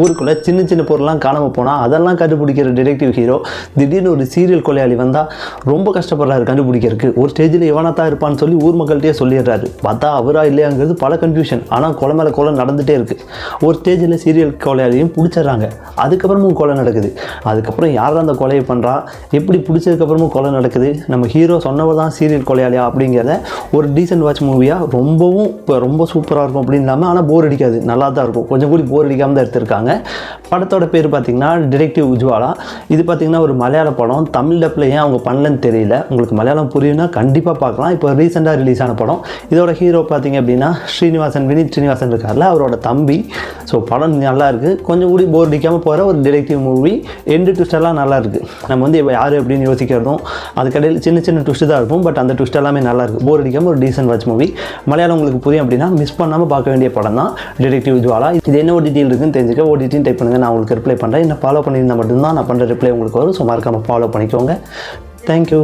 ஊருக்குள்ளே சின்ன சின்ன பொருள்லாம் காணாமல் போனால் அதெல்லாம் கண்டுபிடிக்கிற டிடெக்டிவ் ஹீரோ திடீர்னு ஒரு சீரியல் கொலையாளி வந்தால் ரொம்ப கஷ்டப்படுறாரு கண்டுபிடிக்கிறதுக்கு. ஒரு ஸ்டேஜில் இவனாக தான் இருப்பான்னு சொல்லி ஊர் மக்கள்கிட்டயே சொல்லிடுறாரு. பார்த்தா அவரா இல்லையாங்கிறது பல கன்ஃபியூஷன் ஆனால் கொலை மேலே கொலை நடந்துகிட்டே இருக்குது ஒரு ஸ்டேஜில் சீரியல் கொலையாளியும் பிடிச்சிடுறாங்க. அதுக்கப்புறமும் கொலை நடக்குது. அதுக்கப்புறம் யார் அந்த கொலையை பண்ணுறா எப்படி பிடிச்சதுக்கப்புறமும் கொலை நடக்குது? நம்ம ஹீரோ சொன்னவர் தான் சீரியல் கொலையாளியா அப்படிங்கிறத ஒரு டீசென்ட் வாட்ச் மூவியாக ரொம்பவும் இப்போ ரொம்ப சூப்பராக இருக்கும் அப்படின்னு இல்லாமல் ஆனால் போர் அடிக்காது. நல்லா தான் இருக்கும். கொஞ்சம் கூட போர் அடிக்காமல் தான் எடுத்திருக்காங்க. படத்தோட பேர் பார்த்திங்கன்னா டிடெக்டிவ் உஜ்வாலா இது பார்த்தீங்கன்னா ஒரு மலையாள படம். தமிழ் டப்பில் ஏன் அவங்க பண்ணலன்னு தெரியல. உங்களுக்கு மலையாளம் புரியும்னா கண்டிப்பாக பார்க்கலாம் இப்போ ரீசெண்டாக ரிலீஸ் ஆன படம். இதோட ஹீரோ பார்த்தீங்க அப்படின்னா ஸ்ரீனிவாசன் வினித் ஸ்ரீனிவாசன் இருக்கார்ல அவரோட தம்பி. ஸோ படம் நல்லா இருக்குது கொஞ்சம் கூடி போர் அடிக்காமல் போகிற ஒரு டிடெக்டிவ் மூவி எண்டு ட்விஸ்டெல்லாம் நல்லாயிருக்கு நம்ம வந்து யார் அப்படின்னு யோசிக்கிறதும் அதுக்கடையில் சின்ன சின்ன ட்விஸ்ட் தான் இருக்கும். பட் அந்த ட்விஸ்ட் எல்லாமே நல்லாயிருக்கு போர் அடிக்காமல் ஒரு டீசென்ட் வாட்ச் மூவி மலையாளம் உங்களுக்கு புரியும் அப்படின்னா மிஸ் பண்ணாமல் பார்க்க வேண்டிய படம் தான் டிடெக்டிவ் ஜுவாலா இது என்ன ஒரு டீட்டெயில் இருக்குன்னு தெரிஞ்சுக்க. ஓடிடின்னு டைப் பண்ணுங்கள் நான் உங்களுக்கு ரிப்ளை பண்ணுறேன் என்ன ஃபாலோ பண்ணியிருந்தால் மட்டும்தான் நான் பண்ணுற ரிப்ளை உங்களுக்கு வரும். ஸோ மறக்காமல் ஃபாலோ பண்ணிக்கோங்க. தேங்க்யூ